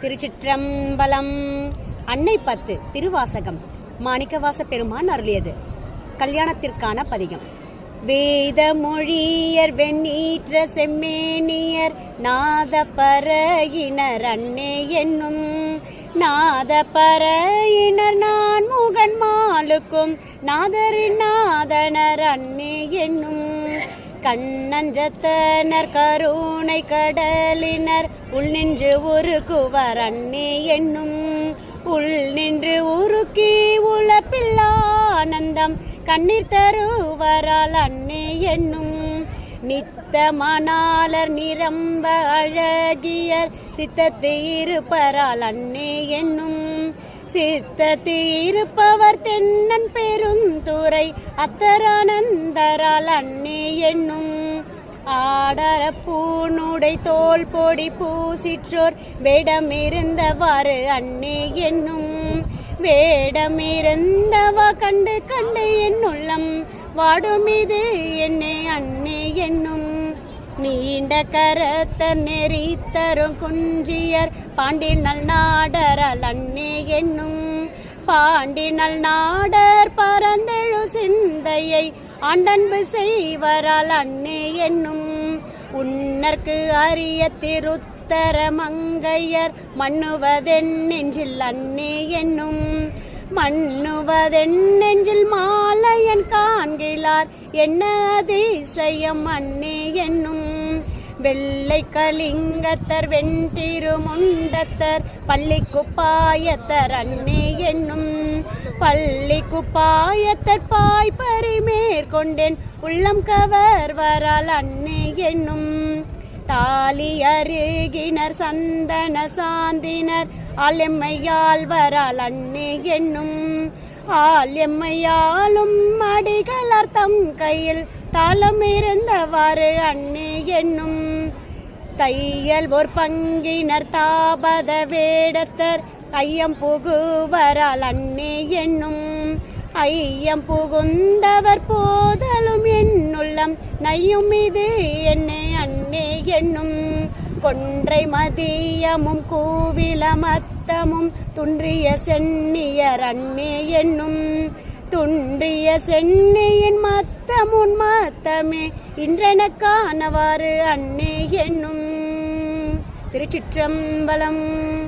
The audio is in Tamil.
திருச்சிற்றம்பலம். அன்னை பத்து திருவாசகம். மாணிக்கவாச பெருமான் அருளியது. கல்யாணத்திற்கான பதிகம். வேத மொழியர் வெண்ணீற்ற செம்மேனியர் நாத பறையினர் அன்னே என்னும். நாத பறையினர் நான் முகன் மாலுக்கும் நாதரின் நாதனர் அன்னே என்னும். கண்ணஞ்சத்தனர் கருணை கடலினர் உள் நின்று உருகுவர் அண்ணே என்னும். உள் நின்று உருக்கி உழப்பில்லானந்தம் கண்ணீர் தருவரால் அண்ணே என்னும். மணாளர் நிரம்ப அழகியர் சித்தத்தீருப்பரால் அண்ணே என்னும். சித்தத்தீருப்பவர் தென்னன் பெருந்துரை அத்தரானந்தரால் அண்ணே என்னும். ஆடர பூனுடை தோல் பொடி பூசிற்றோர் வேடமிருந்தவாறு அன்னே என்னும். வேடமிருந்தவா கண்டு கண்டு என்னுள்ளம் வாடுமிது என்னே அன்னே என்னும். நீண்ட கரத்த நெறி தரும் குஞ்சியர் பாண்டினல் நாடரல் அன்னே என்னும். பாண்டினல் நாடர் பரந்தெழு சிந்தையை ஆண்டன்பு செய்வரால் அன்னே என்னும். உன்னர்க்கு அரிய திருத்தர மங்கையர் மண்ணுவதென் நெஞ்சில் அன்னே என்னும். மண்ணுவதென் நெஞ்சில் மாலையன் காண்கிலார் என்ன அதிசயம் அன்னே என்னும். வெள்ளை கலிங்கத்தர் வெண்திருமுண்டத்தர் பள்ளி குப்பாயத்தர் அன்னே என்னும். பள்ளி குப்பாயத்தர் பாய் பரிமேற்கொண்டேன் உள்ளம் கவர் வரால் அன்னே என்னும் தாலி அருகினர் சந்தன சாந்தினர். ஆலெம்மையால் வரால் அன்னே என்னும் ஆலெம்மையாலும் அடிகளர் தம் கையில் தாளம் இருந்தவாறு அன்னே என்னும் தையல் ஒரு பங்கினர் தாபத வேடத்தர் ஐயம் புகுவரால் அன்னே என்னும். ஐயம் புகுந்தவர் போதலும் என்னுள்ளம். நையும் இது என்னே அன்னே என்னும். கொன்றை மதியமும் கூவில மத்தமும் துன்றிய சென்னியர் அன்னே என்னும். துன்றிய சென்னியின் மத்தமுன் மத்தமே இன்றெனக்கானவாறு அன்னே என்னும். திருச்சிற்றம்பலம்.